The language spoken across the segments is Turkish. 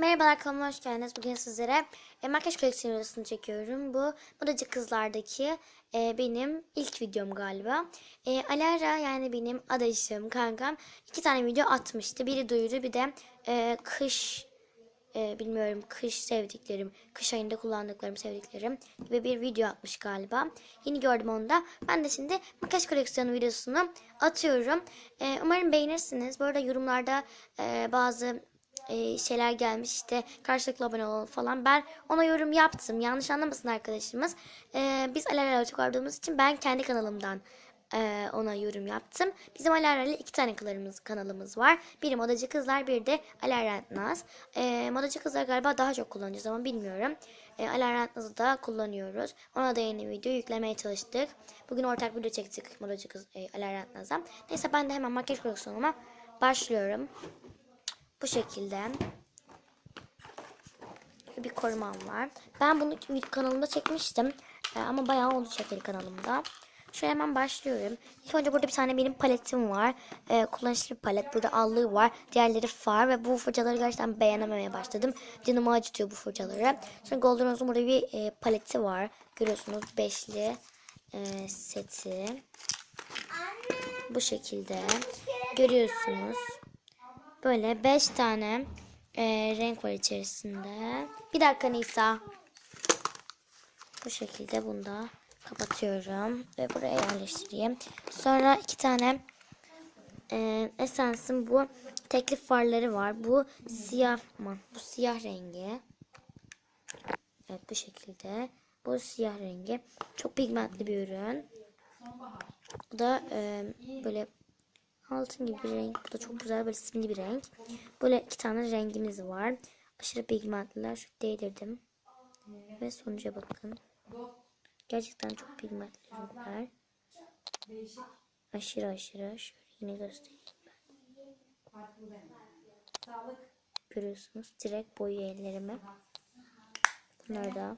Merhabalar kanalıma hoş geldiniz. Bugün sizlere e, makyaj koleksiyon videosunu çekiyorum. Bu Modacı Kızlar'daki e, benim ilk videom galiba. E, Alara yani benim adaşım, kankam iki tane video atmıştı. Biri duyuru bir de e, kış e, bilmiyorum kış sevdiklerim, kış ayında kullandıklarım sevdiklerim gibi bir video atmış galiba. Yeni gördüm onu da. Ben de şimdi makyaj koleksiyonu videosunu atıyorum. E, umarım beğenirsiniz. Bu arada yorumlarda e, bazı e, şeyler gelmiş işte karşılıklı abone olalım falan. Ben ona yorum yaptım. Yanlış anlamasın arkadaşımız. E, biz Alara'yla çok aradığımız için ben kendi kanalımdan e, ona yorum yaptım. Bizim Alara'yla iki tane kanalımız, kanalımız var. Biri Modacı Kızlar, bir de Alara Naz. E, Modacı Kızlar galiba daha çok kullanacağız ama bilmiyorum. E, Alara Naz'ı da kullanıyoruz. Ona da yeni video yüklemeye çalıştık. Bugün ortak video çektik Modacı Kız e, Alara. Neyse ben de hemen makyaj koleksiyonuma başlıyorum. Bu şekilde. Bir korumam var. Ben bunu kanalımda çekmiştim. Ee, ama bayağı oldu çekeli kanalımda. Şöyle hemen başlıyorum. İlk önce burada bir tane benim paletim var. Ee, kullanışlı bir palet. Burada allığı var. Diğerleri far ve bu fırçaları gerçekten beğenememeye başladım. Canımı acıtıyor bu fırçaları. Sonra Golden Rose'un burada bir e, paleti var. Görüyorsunuz beşli e, seti. Bu şekilde. Görüyorsunuz. Böyle 5 tane e, renk var içerisinde. Bir dakika Nisa. Bu şekilde bunu da kapatıyorum ve buraya yerleştireyim. Sonra iki tane e, Essence'ın bu teklif farları var. Bu siyah aman, bu siyah rengi. Evet bu şekilde. Bu siyah rengi. Çok pigmentli bir ürün. Bu da e, böyle altın gibi bir renk. Bu da çok güzel böyle simli bir renk. Böyle iki tane rengimiz var. Aşırı pigmentliler. Şu değdirdim. Ve sonuca bakın. Gerçekten çok pigmentli ürünler. Aşırı aşırı. Şöyle yine göstereyim ben. Görüyorsunuz. Direkt boyu ellerimi. Bunları da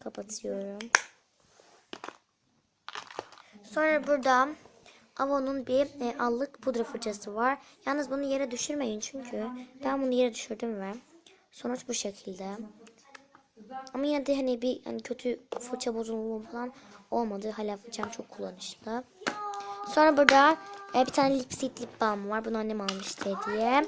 kapatıyorum. Sonra burada Avon'un bir e, allık pudra fırçası var. Yalnız bunu yere düşürmeyin çünkü ben bunu yere düşürdüm ve sonuç bu şekilde. Ama yine de hani bir hani kötü fırça bozulma falan olmadı. Hala fırçam çok kullanışlı. Sonra burada e, bir tane lipstick lip balm var. Bunu annem almıştı diye.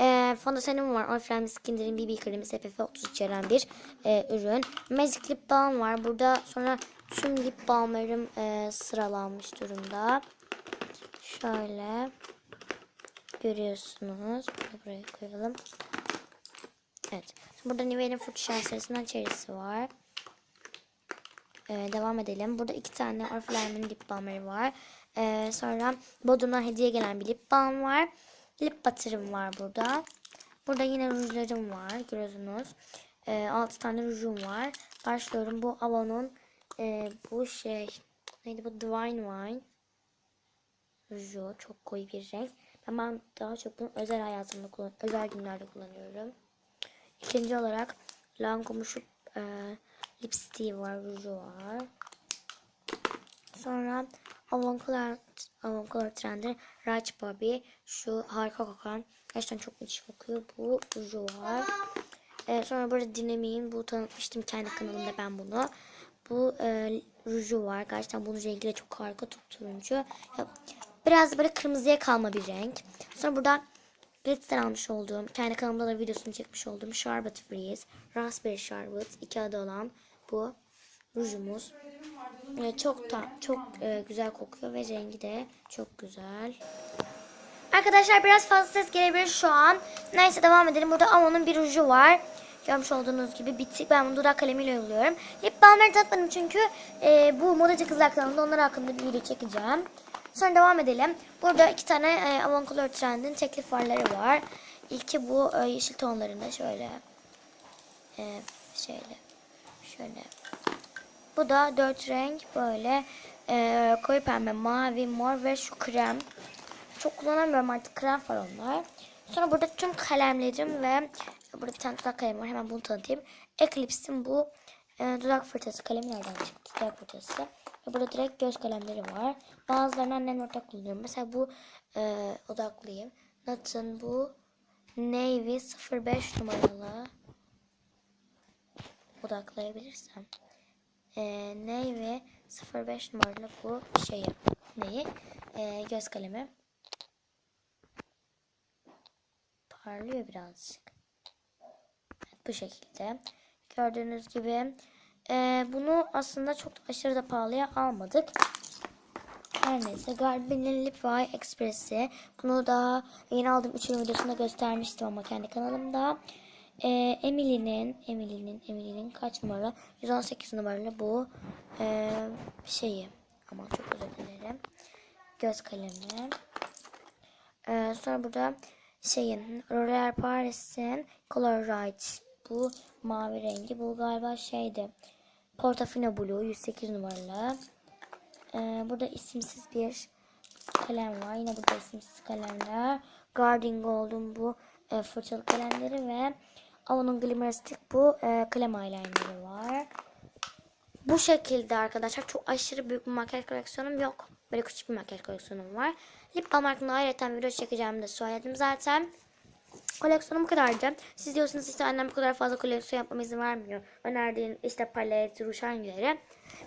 E, fondötenim var. Oriflame Skinner'in BB kremi SPF 30 içeren bir e, ürün. Magic lip balm var. Burada sonra tüm lip balmlarım e, sıralanmış durumda. Şöyle görüyorsunuz. Bunu buraya koyalım. Evet. Burada Nivea'nın Fruit Şanslarısından çerisi var. Ee, devam edelim. Burada iki tane Oriflame'in lip balmları var. Ee, sonra Bodrum'dan hediye gelen bir lip balm var. Lip butter'ım var burada. Burada yine rujlarım var. Görüyorsunuz. Ee, 6 tane rujum var. Başlıyorum. Bu Avon'un e, bu şey neydi bu Divine Wine ruju. Çok koyu bir renk. Ben, daha çok bunu özel hayatımda kullan özel günlerde kullanıyorum. İkinci olarak Lancome'un şu e, lipstiği var, ruju var. Sonra Avon Color, Avon Color Trend'in Raj Bobby. Şu harika kokan. Gerçekten çok müthiş kokuyor. Bu ruju var. E, sonra burada Dynamic'in bu tanıtmıştım kendi kanalımda ben bunu. Bu e, ruju var. Gerçekten bunun rengi de çok harika turuncu. Biraz böyle kırmızıya kalma bir renk. Sonra burada Glitz'ten almış olduğum, kendi kanalımda da videosunu çekmiş olduğum Sherbet Freeze, Raspberry Sherbet, iki adı olan bu rujumuz. Ee, çok da çok e, güzel kokuyor ve rengi de çok güzel. Arkadaşlar biraz fazla ses gelebilir şu an. Neyse devam edelim. Burada Amon'un bir ruju var. Görmüş olduğunuz gibi bitik. Ben bunu dudak kalemiyle uyguluyorum. Lip balmları tatmadım çünkü e, bu modacı kızlar kanalında onlar hakkında bir video çekeceğim. Sonra devam edelim. Burada iki tane e, Avon Color Trend'in teklif farları var. İlki bu e, yeşil tonlarında şöyle. E, şöyle. Şöyle. Bu da dört renk böyle e, koyu pembe, mavi, mor ve şu krem. Çok kullanamıyorum artık krem var onlar. Sonra burada tüm kalemlerim ve burada bir tane dudak kalemi var. Hemen bunu tanıtayım. Eclipse'in bu e, dudak fırçası. Kalemi nereden çıktı? Dudak fırçası. Burada direkt göz kalemleri var. Bazılarını annem ortak kullanıyorum. Mesela bu e, odaklıyım. Nat'ın bu Navy 05 numaralı odaklayabilirsem. Ee, Navy 05 numaralı bu şeyi. Neyi? Ee, göz kalemi. Parlıyor birazcık. Evet, bu şekilde. Gördüğünüz gibi. Ee, bunu aslında çok aşırı da pahalıya almadık. Her neyse Garbi'nin Lip Eye Express'i. Bunu daha yeni aldığım 3 videosunda göstermiştim ama kendi kanalımda. Ee, Emily'nin Emily'nin Emily'nin kaç numara? 118 numaralı bu ee, şeyi. Aman çok özür dilerim. Göz kalemi. Ee, sonra burada şeyin L'Oreal Paris'in Color Right. Bu mavi rengi. Bu galiba şeydi. Portofino Blue 108 numaralı. Ee, burada isimsiz bir kalem var. Yine burada isimsiz kalemler. Guardian Gold'un bu e, fırçalı kalemleri ve Avon'un Glimmer Stick bu e, kalem eyeliner'ı var. Bu şekilde arkadaşlar çok aşırı büyük bir makyaj koleksiyonum yok. Böyle küçük bir makyaj koleksiyonum var. Lip balm hakkında ayrıca video çekeceğimi de söyledim zaten. Koleksiyonum kadardı. Siz diyorsunuz işte annem bu kadar fazla koleksiyon yapmama izin vermiyor. Önerdiğin işte palet, ruj hangileri.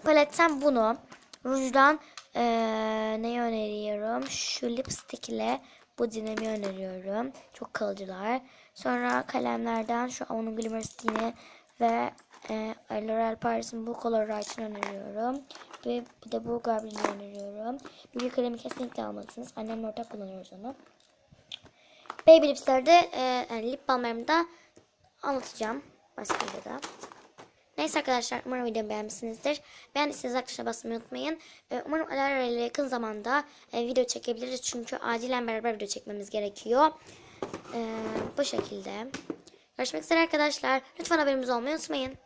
Paletten bunu, rujdan eee neyi öneriyorum? Şu lipstick ile bu dinami öneriyorum. Çok kalıcılar. Sonra kalemlerden şu Avon'un Glimmer Stick'ini ve e, L'Oreal Paris'in bu Color Right'ını öneriyorum. Ve bir de bu Garblin'i öneriyorum. Bilgi kalemi kesinlikle almalısınız. Annemle ortak kullanıyoruz onu. Baby Lips'lerde e, yani lip balmlarımı da anlatacağım. Başka videoda. Neyse arkadaşlar umarım videomu beğenmişsinizdir. Beğendiyseniz tuşuna basmayı unutmayın. E, umarım Alara ile yakın zamanda e, video çekebiliriz. Çünkü acilen beraber video çekmemiz gerekiyor. E, bu şekilde. Görüşmek üzere arkadaşlar. Lütfen haberimiz olmayı unutmayın.